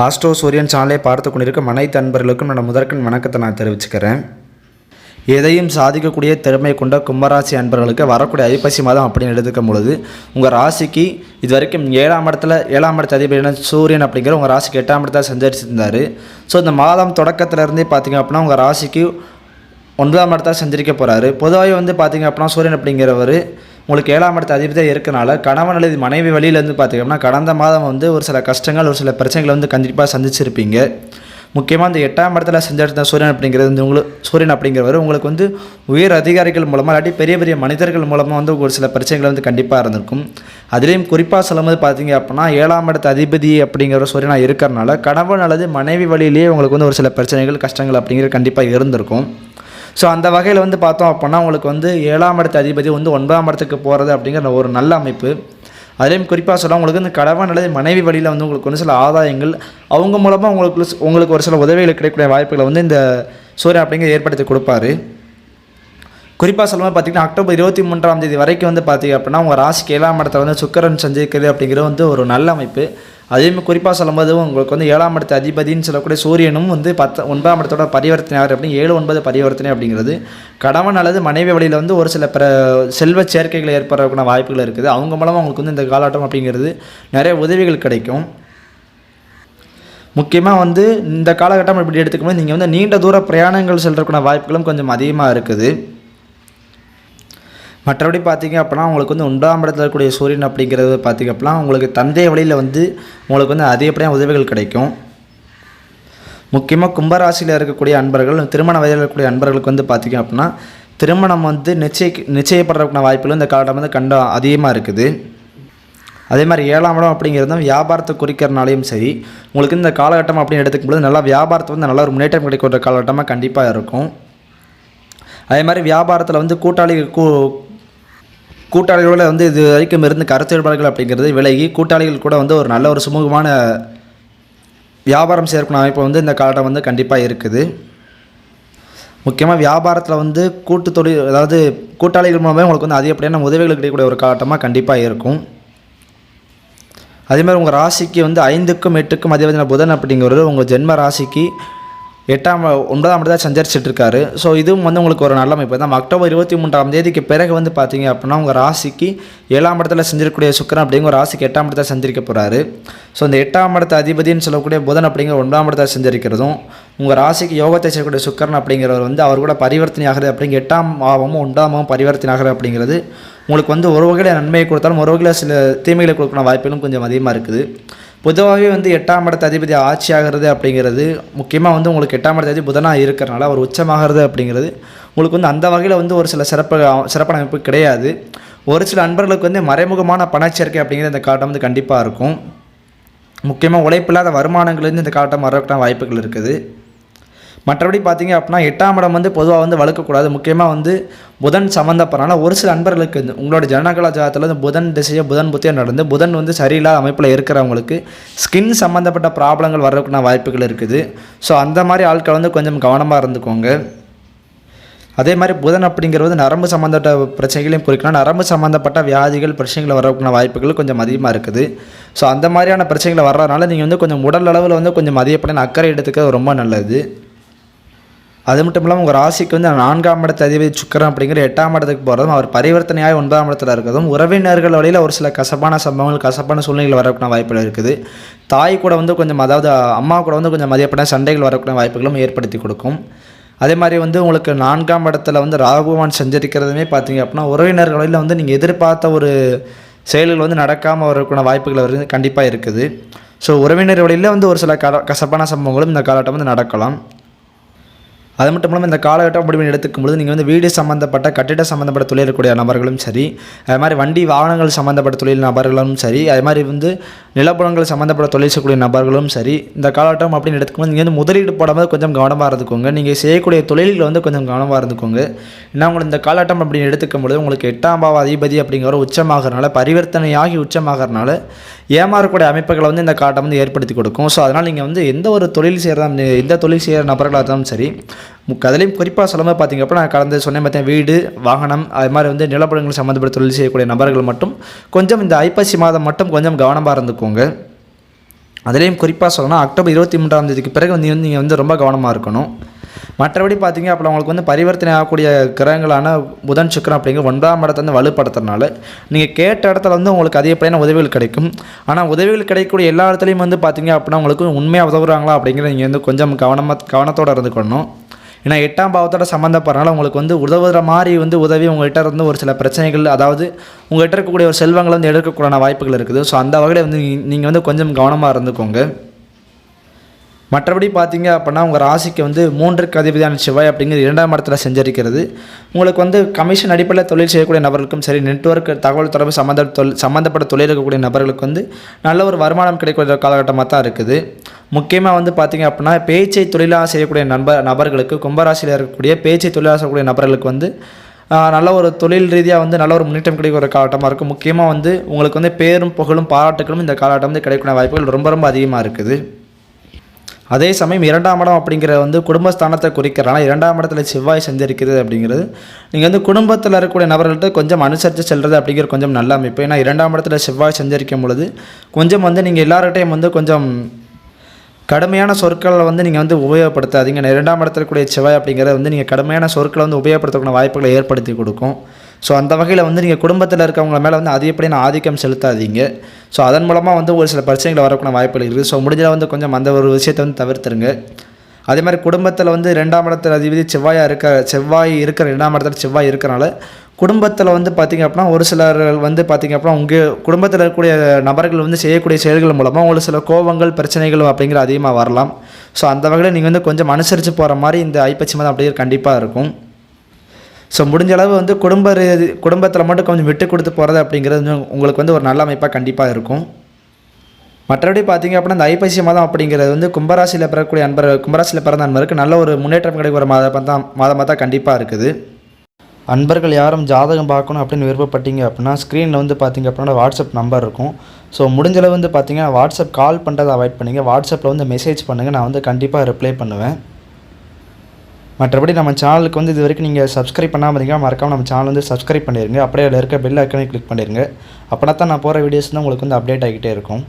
Astro சூரியன் சேனலை பார்த்து கொண்டிருக்கும் அனைத்து அன்பர்களுக்கும் நான் முதற்கண் வணக்கத்தை நான் தெரிவிச்சுக்கிறேன். எதையும் சாதிக்கக்கூடிய திறமை கொண்ட கும்பராசி அன்பர்களுக்கு வரக்கூடிய ஐப்பசி மாதம் அப்படின்னு எடுத்துக்கும் பொழுது உங்கள் ராசிக்கு இது வரைக்கும் ஏழாம் இடத்துல ஏழாம் இடத்து அதிபதியான சூரியன் அப்படிங்கிற உங்கள் ராசிக்கு எட்டாம் இடத்துல சஞ்சரிச்சிருந்தார். ஸோ இந்த மாதம் தொடக்கத்துலேருந்தே பார்த்திங்க பார்த்தீங்க அப்படின்னா உங்கள் ராசிக்கு ஒன்பதாம் இடத்துல சஞ்சரிக்க போகிறாரு பொதுவாகவே வந்து பார்த்திங்க அப்படின்னா சூரியன் அப்படிங்கிறவர் உங்களுக்கு ஏழாம் இடத்த அதிபதியாக இருக்கனால கணவன் அல்லது மனைவி வழியிலேருந்து பார்த்தீங்கன்னா கடந்த மாதம் வந்து ஒரு சில கஷ்டங்கள் ஒரு சில பிரச்சனைகளை வந்து கண்டிப்பாக சந்திச்சிருப்பீங்க. முக்கியமாக இந்த எட்டாம் இடத்துல செஞ்சிருந்த சூரியன் அப்படிங்கிறது வந்து உங்களுக்கு சூரியன் அப்படிங்கிறவர் உங்களுக்கு வந்து உயர் அதிகாரிகள் மூலமாக இல்லாட்டி பெரிய பெரிய மனிதர்கள் மூலமாக வந்து ஒரு சில பிரச்சனைகள் வந்து கண்டிப்பாக இருந்திருக்கும். அதுலேயும் குறிப்பாக சொல்லும்போது பார்த்தீங்க அப்படின்னா ஏழாம் இடத்த அதிபதி அப்படிங்கிற சூரியனாக இருக்கிறனால கணவன் அல்லது மனைவி வழியிலேயே உங்களுக்கு வந்து ஒரு சில பிரச்சனைகள் கஷ்டங்கள் அப்படிங்கிறது கண்டிப்பாக இருந்திருக்கும். ஸோ அந்த வகையில் வந்து பார்த்தோம் அப்படின்னா உங்களுக்கு வந்து ஏழாம் இடத்து அதிபதி வந்து ஒன்பதாம் இடத்துக்கு போகிறது அப்படிங்கிற ஒரு நல்ல அமைப்பு. அதுலேயும் குறிப்பாக சொல்ல உங்களுக்கு இந்த கணவன் அல்லது மனைவி வழியில் வந்து உங்களுக்கு ஒரு சில ஆதாயங்கள் அவங்க மூலமாக உங்களுக்கு உங்களுக்கு ஒரு சில உதவிகள் கிடைக்கக்கூடிய வாய்ப்புகளை வந்து இந்த சூரியன் அப்படிங்கிற ஏற்படுத்தி கொடுப்பாரு. குறிப்பாக சொல்லும்போது பார்த்தீங்கன்னா அக்டோபர் இருபத்தி மூன்றாம் தேதி வரைக்கும் வந்து பார்த்தீங்க அப்படின்னா உங்கள் ராசிக்கு ஏழாம் இடத்துல வந்து சுக்கரன் சந்திக்கிறது அப்படிங்கிறது வந்து ஒரு நல்ல அமைப்பு. அதேமாதிரி குறிப்பாக சொல்லும்போது உங்களுக்கு வந்து ஏழாம் இடத்து அதிபதினு சொல்லக்கூடிய சூரியனும் வந்து பத்து ஒன்பதாம் இடத்தோட பரிவர்த்தனை ஆகிற அப்படின்னு ஏழு ஒன்பது பரிவர்த்தனை அப்படிங்கிறது. கணவன் அல்லது மனைவி வழியில் வந்து ஒரு சில பிற செல்வ சேர்க்கைகள் ஏற்படுறதுக்கான வாய்ப்புகள் இருக்குது. அவங்க மூலமாக அவங்களுக்கு வந்து இந்த காலாட்டம் அப்படிங்கிறது நிறைய உதவிகள் கிடைக்கும். முக்கியமாக வந்து இந்த காலகட்டம் இப்படி எடுத்துக்கும்போது நீங்கள் வந்து நீண்ட தூர பிரயாணங்கள் செல்றதுக்கான வாய்ப்புகளும் கொஞ்சம் அதிகமாக இருக்குது. மற்றபடி பார்த்தீங்க அப்படின்னா உங்களுக்கு வந்து ஒன்றாம் இடத்துல இருக்கக்கூடிய சூரியன் அப்படிங்கிறது பார்த்தீங்க அப்படின்னா உங்களுக்கு தந்தை வழியில் வந்து உங்களுக்கு வந்து அதிகப்படியான உதவிகள் கிடைக்கும். முக்கியமாக கும்பராசியில் இருக்கக்கூடிய அன்பர்கள் திருமண வயதில் இருக்கக்கூடிய அன்பர்களுக்கு வந்து பார்த்தீங்க அப்படின்னா திருமணம் வந்து நிச்சய நிச்சயப்படுறதுக்கான வாய்ப்புகள் இந்த காலகட்டம் வந்து கண்ட அதிகமாக இருக்குது. அதே மாதிரி ஏழாம் இடம் அப்படிங்கிறது வியாபாரத்தை குறிக்கிறனாலையும் சரி உங்களுக்கு இந்த காலகட்டம் அப்படின்னு எடுத்துக்கும்போது நல்லா வியாபாரத்தை வந்து நல்ல ஒரு முன்னேற்றம் கிடைக்கிற காலகட்டமாக கண்டிப்பாக இருக்கும். அதே மாதிரி வியாபாரத்தில் வந்து கூட்டாளி கூ கூட்டாளிகளோட வந்து இது வரைக்கும் இருந்து கருத்து வேறுபாடுகள் அப்படிங்கிறது விலகி கூட்டாளிகள் கூட வந்து ஒரு நல்ல ஒரு சுமூகமான வியாபாரம் சேர்க்கணும் அமைப்பு வந்து இந்த காலகட்டம் வந்து கண்டிப்பாக இருக்குது. முக்கியமாக வியாபாரத்தில் வந்து கூட்டு தொழில் அதாவது கூட்டாளிகள் மூலமே உங்களுக்கு வந்து அதிகப்படியான உதவிகள் கிடைக்கக்கூடிய ஒரு காலகட்டமாக கண்டிப்பாக இருக்கும். அதே மாதிரி உங்கள் ராசிக்கு வந்து ஐந்துக்கும் எட்டுக்கும் அதிபதியான புதன் அப்படிங்கிறது உங்கள் ஜென்ம ராசிக்கு எட்டாம் ஒன்பதாம் இடத்துல சஞ்சரிச்சிட்டு இருக்காரு ஸோ இதுவும் வந்து உங்களுக்கு ஒரு நல்ல அமைப்பு. தான் அக்டோபர் இருபத்தி மூன்றாம் தேதிக்கு பிறகு வந்து பார்த்தீங்க அப்படின்னா உங்கள் ராசிக்கு ஏழாம் இடத்துல செஞ்சிருக்கக்கூடிய சுக்கரன் அப்படிங்கிற ஒரு ராசிக்கு எட்டாம் இடத்துல சஞ்சரிக்க போகிறாரு ஸோ இந்த எட்டாம் இடத்த அதிபதினு சொல்லக்கூடிய புதன் அப்படிங்கிற ஒன்றாம் இடத்துல சஞ்சரிக்கிறதும் உங்கள் ராசிக்கு யோகத்தை செய்யக்கூடிய சுக்கரன் அப்படிங்கிறவர் வந்து அவர் கூட பரிவர்த்தனை ஆகிறது அப்படிங்கிற எட்டாம் பாவமும் ஒன்றாமவும் பரிவர்த்தனை ஆகிறது அப்படிங்கிறது உங்களுக்கு வந்து ஒரு வகையில் நன்மையை கொடுத்தாலும் ஒரு வகையில் சில தீமைகளை கொடுக்கணும் வாய்ப்புகளும் கொஞ்சம் அதிகமாக இருக்குது. பொதுவாகவே வந்து எட்டாம் இடத்து அதிபதி ஆட்சி ஆகிறது அப்படிங்கிறது முக்கியமாக வந்து உங்களுக்கு எட்டாம் இடத்து அதிபதி புதனாக இருக்கிறனால அவர் உச்சமாகிறது அப்படிங்கிறது உங்களுக்கு வந்து அந்த வகையில் வந்து ஒரு சில சிறப்பு சிறப்பான அமைப்பு கிடையாது. ஒரு சில அன்பர்களுக்கு வந்து மறைமுகமான பணச்சேர்க்கை அப்படிங்கிறது இந்த காட்டம் வந்து கண்டிப்பாக இருக்கும். முக்கியமாக உழைப்பில்லாத வருமானங்கள்லேருந்து இந்த காட்டம் வரக்கான வாய்ப்புகள் இருக்குது. மற்றபடி பார்த்தீங்க அப்படின்னா எட்டாம் இடம் வந்து பொதுவாக வந்து வளர்க்கக்கூடாது. முக்கியமாக வந்து புதன் சம்மந்தப்படுறனால ஒரு சில அன்பர்களுக்கு இந்த உங்களோட ஜனநகலா ஜாதத்தில் வந்து புதன் திசையை புதன் புத்தியாக நடந்து புதன் வந்து சரியில்லாத அமைப்பில் இருக்கிறவங்களுக்கு ஸ்கின் சம்மந்தப்பட்ட ப்ராப்ளங்கள் வர்றதுக்குன வாய்ப்புகள் இருக்குது. ஸோ அந்த மாதிரி ஆட்கள் வந்து கொஞ்சம் கவனமாக இருந்துக்கோங்க. அதே மாதிரி புதன் அப்படிங்கிறது நரம்பு சம்மந்தப்பட்ட பிரச்சனைகளையும் குறிக்கணும் நரம்பு சம்மந்தப்பட்ட வியாதிகள் பிரச்சனைகள் வரக்கூடிய வாய்ப்புகள் கொஞ்சம் அதிகமாக இருக்குது. ஸோ அந்த மாதிரியான பிரச்சனைகள் வர்றதுனால நீங்கள் வந்து கொஞ்சம் உடல் அளவில் வந்து கொஞ்சம் அதிகப்படியான அக்கறை எடுத்துக்கிறது ரொம்ப நல்லது. அது மட்டும் இல்லாமல் உங்கள் ராசிக்கு வந்து நான்காம் இடத்து அதிபதி சுக்கரன் அப்படிங்கிற எட்டாம் இடத்துக்கு போகிறதும் அவர் பரிவர்த்தனையாக ஒன்பதாம் இடத்துல இருக்கிறதும் உறவினர்கள் வழியில் ஒரு சில கசப்பான சம்பவங்கள் கசப்பான சூழ்நிலைகள் வரக்கூடிய வாய்ப்புகள் இருக்குது. தாய் கூட வந்து கொஞ்சம் அதாவது அம்மா கூட வந்து கொஞ்சம் மதியப்பட சண்டைகள் வரக்கூடிய வாய்ப்புகளும் ஏற்படுத்தி கொடுக்கும். அதே மாதிரி வந்து உங்களுக்கு நான்காம் இடத்துல வந்து ராகுவான் சஞ்சரிக்கிறதுமே பார்த்தீங்க அப்படின்னா உறவினர்கள் வழியில் வந்து நீங்கள் எதிர்பார்த்த ஒரு செயல்கள் வந்து நடக்காமல் வரக்கூடிய வாய்ப்புகள் வருது கண்டிப்பாக இருக்குது. ஸோ உறவினர் வழியில் வந்து ஒரு சில கல கசப்பான சம்பவங்களும் இந்த காலகட்டம் வந்து நடக்கலாம். அது மட்டும் இல்லாமல் இந்த காலகட்டம் முடிவு எடுத்துக்கும் பொழுது நீங்கள் வந்து வீடு சம்மந்தப்பட்ட கட்டிட சம்மந்தப்பட்ட தொழில் இருக்கக்கூடிய நபர்களும் சரி அது மாதிரி வண்டி வாகனங்கள் சம்மந்தப்பட்ட தொழில் நபர்களும் சரி அது மாதிரி வந்து நிலப்புலங்கள் சம்மந்தப்பட்ட தொழில் செய்யக்கூடிய நபர்களும் சரி இந்த காலகட்டம் அப்படின்னு எடுத்துக்கும்போது நீங்கள் வந்து முதலீடு போடும்போது கொஞ்சம் கவனமாக இருந்துக்கோங்க. நீங்கள் செய்யக்கூடிய தொழில்கள் வந்து கொஞ்சம் கவனமாக இருந்துக்கோங்க. ஏன்னா உங்களுக்கு இந்த காலகட்டம் அப்படின்னு எடுத்துக்கும் பொழுது உங்களுக்கு எட்டாம் பாவ அதிபதி அப்படிங்கிற உச்சமாகறனால பரிவர்த்தனையாகி உச்சமாகறனால ஏமாறக்கூடிய அமைப்புகளை வந்து இந்த காட்டம் வந்து ஏற்படுத்தி கொடுக்கும். ஸோ அதனால் நீங்கள் வந்து எந்த ஒரு தொழில் செய்கிறதா எந்த தொழில் செய்கிற நபர்களாக இருந்தாலும் சரி முக்க அதுலேயும் குறிப்பாக சொல்லும்போது பார்த்திங்க அப்படின்னா நான் கலந்து சொன்னேன் பார்த்தேன் வீடு வாகனம் அது மாதிரி வந்து நிலப்படங்கள் சம்மந்தப்பட்ட தொழில் செய்யக்கூடிய நபர்கள் மட்டும் கொஞ்சம் இந்த ஐப்பசி மாதம் மட்டும் கொஞ்சம் கவனமாக இருந்துக்கோங்க. அதுலேயும் குறிப்பாக சொல்லணும்னா அக்டோபர் இருபத்தி மூன்றாம் தேதிக்கு பிறகு வந்து நீங்கள் வந்து ரொம்ப கவனமாக இருக்கணும். மற்றபடி பார்த்தீங்க அப்புறம் அவங்களுக்கு வந்து பரிவர்த்தனை ஆகக்கூடிய கிரகங்களான புதன் சுக்கரம் அப்படிங்கிற ஒன்றாம் இடத்தை வந்து வலுப்படுத்துறதுனால நீங்கள் கேட்ட இடத்துல வந்து உங்களுக்கு அதிகப்படியான உதவிகள் கிடைக்கும். ஆனால் உதவிகள் கிடைக்கக்கூடிய எல்லா இடத்துலையும் வந்து பார்த்தீங்க அப்படின்னா உங்களுக்கு உண்மையாக உதவுறாங்களா அப்படிங்கிற நீங்கள் வந்து கொஞ்சம் கவனமாக கவனத்தோடு இருந்துக்கணும். ஏன்னா எட்டாம் பாவத்தோட சம்மந்தப்படுறனால உங்களுக்கு வந்து உதவுற மாதிரி வந்து உதவி உங்கள்கிட்ட இருந்து ஒரு சில பிரச்சனைகள் அதாவது உங்கள்கிட்ட இருக்கக்கூடிய ஒரு செல்வங்களை வந்து எடுக்கக்கூடிய வாய்ப்புகள் இருக்குது. ஸோ அந்த வகையில் வந்து நீங்கள் வந்து கொஞ்சம் கவனமாக இருந்துக்கோங்க. மற்றபடி பார்த்தீங்க அப்படின்னா உங்கள் ராசிக்கு வந்து மூன்றுக்கு அதிபதியான செவ்வாய் அப்படிங்கிறது இரண்டாம் இடத்துல செஞ்சிருக்கிறது. உங்களுக்கு வந்து கமிஷன் அடிப்படையில் தொழில் செய்யக்கூடிய நபர்களுக்கும் சரி நெட்ஒர்க் தகவல் தொடர்பு சம்மந்த தொழில் சம்மந்தப்பட்ட தொழில் இருக்கக்கூடிய நபர்களுக்கு வந்து நல்ல ஒரு வருமானம் கிடைக்கக்கூடிய காலகட்டமாக தான் இருக்குது. முக்கியமாக வந்து பார்த்தீங்க அப்படின்னா பேச்சை தொழிலாக செய்யக்கூடிய நண்பர் நபர்களுக்கு கும்பராசியில் இருக்கக்கூடிய பேச்சை தொழிலாக செய்யக்கூடிய நபர்களுக்கு வந்து நல்ல ஒரு தொழில் ரீதியாக வந்து நல்ல ஒரு முன்னேற்றம் கிடைக்கிற காலகட்டமாக இருக்கும். முக்கியமாக வந்து உங்களுக்கு வந்து பேரும் புகழும் பாராட்டுகளும் இந்த காலகட்டம் வந்து கிடைக்கக்கூடிய வாய்ப்புகள் ரொம்ப ரொம்ப அதிகமாக இருக்குது. அதே சமயம் இரண்டாம் இடம் அப்படிங்கிற வந்து குடும்பஸ்தானத்தை குறிக்கிறனால இரண்டாம் இடத்துல செவ்வாய் சஞ்சரிக்கிறது அப்படிங்கிறது. நீங்கள் வந்து குடும்பத்தில் இருக்கக்கூடிய நபர்கள்ட்ட கொஞ்சம் அனுசரித்து செல்வது அப்படிங்கிற கொஞ்சம் நல்ல அமைப்பு. ஏன்னா இரண்டாம் இடத்துல செவ்வாய் செஞ்சிருக்கும் பொழுது கொஞ்சம் வந்து நீங்கள் எல்லார்கிட்டையும் வந்து கொஞ்சம் கடுமையான சொற்களை வந்து நீங்கள் வந்து உபயோகப்படுத்தாதீங்க. இரண்டாம் இடத்துல கூடிய செவ்வாய் அப்படிங்கிறத வந்து நீங்கள் கடுமையான சொற்களை வந்து உபயோகப்படுத்தக்கூடிய வாய்ப்புகளை ஏற்படுத்தி கொடுக்கும். ஸோ அந்த வகையில் வந்து நீங்கள் குடும்பத்தில் இருக்கவங்க மேலே வந்து அதிகப்படியான ஆதிக்கம் செலுத்தாதீங்க. ஸோ அதன் மூலமாக வந்து ஒரு சில பிரச்சனைகள் வரக்கூடிய வாய்ப்புகள் இருக்குது. ஸோ முடிஞ்சால் வந்து கொஞ்சம் அந்த ஒரு விஷயத்தை வந்து தவிர்த்துருங்க. அதே மாதிரி குடும்பத்தில் வந்து ரெண்டாம் இடத்துல அதிபதி செவ்வாயாக இருக்க செவ்வாய் இருக்கிற ரெண்டாம் இடத்துல செவ்வாய் இருக்கிறனால குடும்பத்தில் வந்து பார்த்திங்க அப்படின்னா ஒரு சிலர் வந்து பார்த்திங்க அப்படின்னா உங்கள் குடும்பத்தில் இருக்கக்கூடிய நபர்கள் வந்து செய்யக்கூடிய செயல்கள் மூலமாக உங்களுக்கு சில கோபங்கள் பிரச்சனைகள் அப்படிங்கிற அதிகமாக வரலாம். ஸோ அந்த வகையில் நீங்கள் வந்து கொஞ்சம் அனுசரித்து போகிற மாதிரி இந்த ஐப்பசி மாதம் அப்படிங்கிற கண்டிப்பாக இருக்கும். ஸோ முடிஞ்ச அளவு வந்து குடும்ப குடும்பத்தில் மட்டும் கொஞ்சம் விட்டு கொடுத்து போகிறது அப்படிங்கிறது வந்து உங்களுக்கு வந்து ஒரு நல்ல அமைப்பாக கண்டிப்பாக இருக்கும். மற்றபடி பார்த்தீங்க அப்படின்னா இந்த ஐப்பசி மாதம் அப்படிங்கிறது வந்து கும்பராசியில் பிறக்கக்கூடிய அன்பர் கும்பராசியில் பிறந்த அன்பருக்கு நல்ல ஒரு முன்னேற்றம் கிடைக்கிற மாதமாக தான் மாதமாக தான் கண்டிப்பாக இருக்குது. அன்பர்கள் யாரும் ஜாதகம் பார்க்கணும் அப்படின்னு விருப்பப்பட்டீங்க அப்படின்னா ஸ்க்ரீனில் வந்து பார்த்தீங்க அப்படின்னா வாட்ஸ்அப் நம்பர் இருக்கும். ஸோ முடிஞ்சளவு வந்து பார்த்தீங்கன்னா வாட்ஸ்அப் கால் பண்ணுறதை அவாய்ட் பண்ணுங்கள் வாட்ஸ்அப்பில் வந்து மெசேஜ் பண்ணுங்கள் நான் வந்து கண்டிப்பாக ரிப்ளை பண்ணுவேன். மற்றபடி நம்ம சேனலுக்கு வந்து இது வரைக்கும் நீங்கள் சப்ஸ்கிரைப் பண்ணாமல் இருந்தீங்கன்னா மறக்காம நம்ம சேனல் வந்து சப்ஸ்கிரைப் பண்ணிடுங்க அப்படியே அதில் இருக்க பெல் ஐக்கனை கிளிக் பண்ணிடுங்க அப்படின்னா தான் நான் போகிற வீடியோஸ் தான் உங்களுக்கு வந்து அப்டேட் ஆகிட்டே இருக்கும்.